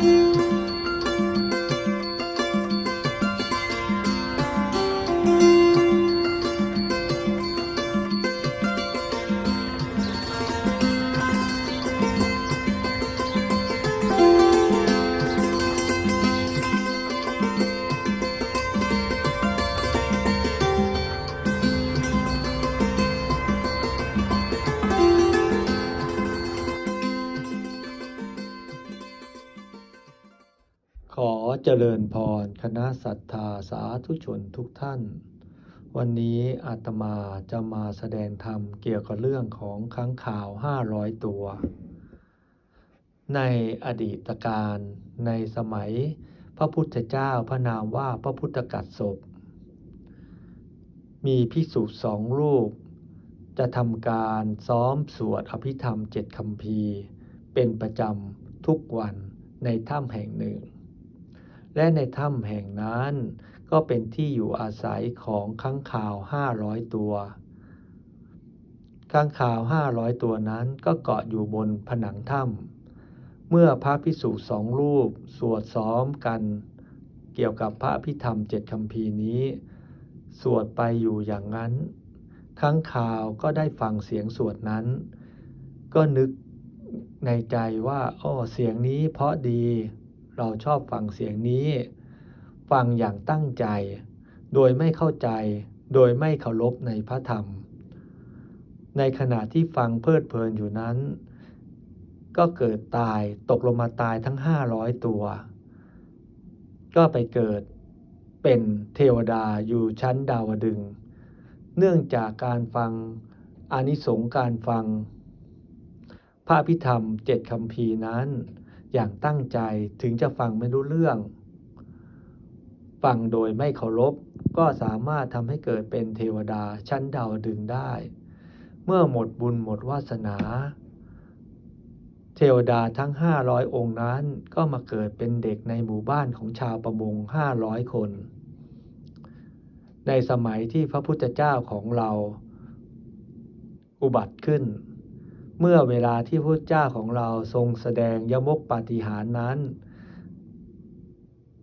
Música ขอเจริญพรคณะศรัทธาสาธุชนทุกท่าน วันนี้อาตมาจะมาแสดงธรรมเกี่ยวกับเรื่องของค้างข่าวห้าร้อยตัว ในอดีตการในสมัยพระพุทธเจ้าพระนามว่าพระพุทธกัสสปมีภิกษุสองรูป จะทำการซ้อมสวดอภิธรรมเจ็ดคำพีเป็นประจำทุกวันในถ้ำแห่งหนึ่ง และในถ้ำแห่งนั้น ก็เป็นที่อยู่อาศัยของค้างคาวห้าร้อยตัวค้างคาวห้าร้อยตัวนั้นก็เกาะอยู่บนผนังถ้ำเมื่อพระพิสุสองรูป สวดซ้อมกัน เกี่ยวกับพระพิธรรมเจ็ดคำพีร์นี้ สวดไปอยู่อย่างนั้นค้างคาวก็ได้ฟังเสียงสวดนั้น ก็นึกในใจว่าอ้อเสียงนี้เพราะดี เราชอบฟังเสียงนี้ ฟังอย่างตั้งใจ โดยไม่เข้าใจ โดยไม่เคารพในพระธรรม ในขณะที่ฟังเพลิดเพลินอยู่นั้น ก็เกิดตายตกลงมาตายทั้งห้าร้อยตัว ก็ไปเกิดเป็นเทวดาอยู่ชั้นดาวดึง เนื่องจากการฟังอานิสงส์การฟัง พระพิธรรมเจ็ดคำพีนั้น อย่างตั้งใจถึงจะฟังไม่รู้เรื่อง ฟังโดยไม่เคารพก็สามารถทำให้เกิดเป็นเทวดาชั้นดาวดึงได้ เมื่อหมดบุญหมดวาสนา เทวดาทั้ง 500 องค์นั้นก็มาเกิดเป็นเด็กในหมู่บ้านของชาวประมง 500 คน ในสมัยที่พระพุทธเจ้าของเราอุบัติขึ้น เมื่อเวลาที่พระเจ้าของเราทรงแสดงยมกปาฏิหารนั้น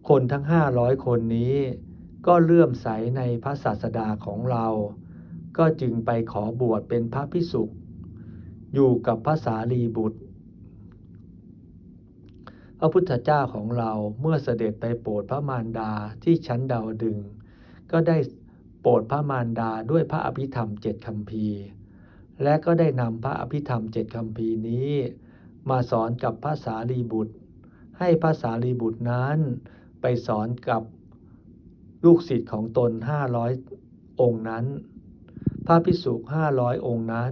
คนทั้ง500คนนี้ก็เลื่อมใสในพระศาสดาของเรา ก็จึงไปขอบวชเป็นพระพิสุอยู่กับพระสารีบุตร พระพุทธเจ้าของเราเมื่อเสด็จไปโปรดพระมารดาที่ชั้นดาวดึง ก็ได้โปรดพระมารดาด้วยพระอภิธรรมเจ็ดคำพี และก็ได้นำพระอภิธรรมเจ็ดคำพีนี้ มาสอนกับพระสารีบุตร ให้พระสารีบุตรนั้นไปสอนกับลูกศิษย์ของตนห้าร้อยองค์นั้น พระภิกษุห้าร้อยองค์นั้น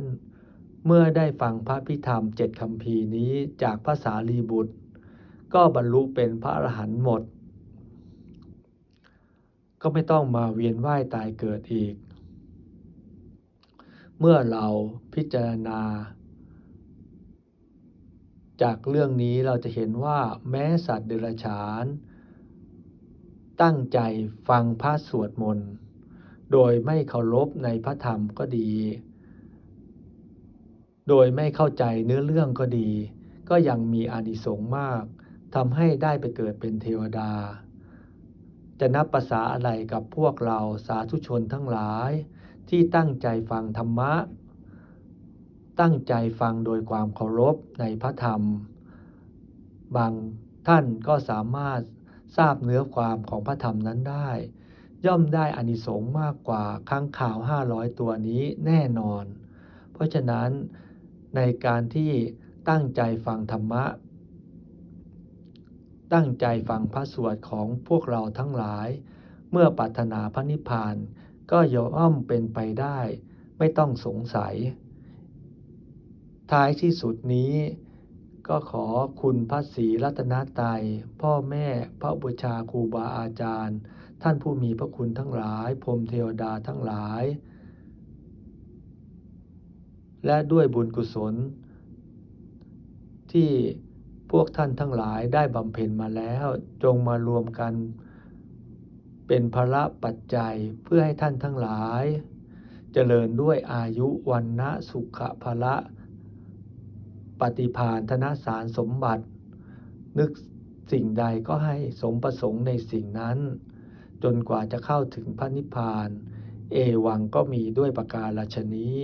เมื่อได้ฟังพระพิธรรมเจ็ดคำพีนี้จากพระสารีบุตร ก็บรรลุเป็นพระอรหันต์หมด ก็ไม่ต้องมาเวียนว่ายตายเกิดอีก เมื่อเราพิจารณา จากเรื่องนี้เราจะเห็นว่าแม้สัตว์เดรัจฉาน ตั้งใจฟังพระสวดมนต์โดยไม่เคารพในพระธรรมก็ดี โดยไม่เข้าใจเนื้อเรื่องก็ดี ก็ยังมีอานิสงส์มากทำให้ได้ไปเกิดเป็นเทวดา จะนับภาษาอะไรกับพวกเราสาธุชนทั้งหลาย ที่ตั้งใจฟังธรรมะ ตั้งใจฟังโดยความเคารพในพระธรรม บางท่านก็สามารถทราบเนื้อความของพระธรรมนั้นได้ ย่อมได้อานิสงส์มากกว่าค้างข่าว 500 ตัวนี้แน่นอน เพราะฉะนั้นในการที่ตั้งใจฟังธรรมะ ตั้งใจฟังพระสวดของพวกเราทั้งหลาย เมื่อปรารถนาพระนิพพาน ก็ย่อมเป็นไปได้ ไม่ต้องสงสัย ท้ายที่สุดนี้ ก็ขอคุณพระศรีรัตนตรัยพ่อแม่พระบุชาครูบาอาจารย์ ท่านผู้มีพระคุณทั้งหลาย พรมเทวดาทั้งหลาย และด้วยบุญกุศล ที่พวกท่านทั้งหลายได้บำเพ็ญมาแล้ว จงมารวมกัน เป็นภละปัจจัยเพื่อให้ท่านทั้งหลาย เจริญด้วยอายุวันนะสุขภละปฏิพานธนสารสมบัติ นึกสิ่งใดก็ให้สมประสงค์ในสิ่งนั้น จนกว่าจะเข้าถึงพระนิพพาน เอวังก็มีด้วยประการราชนี้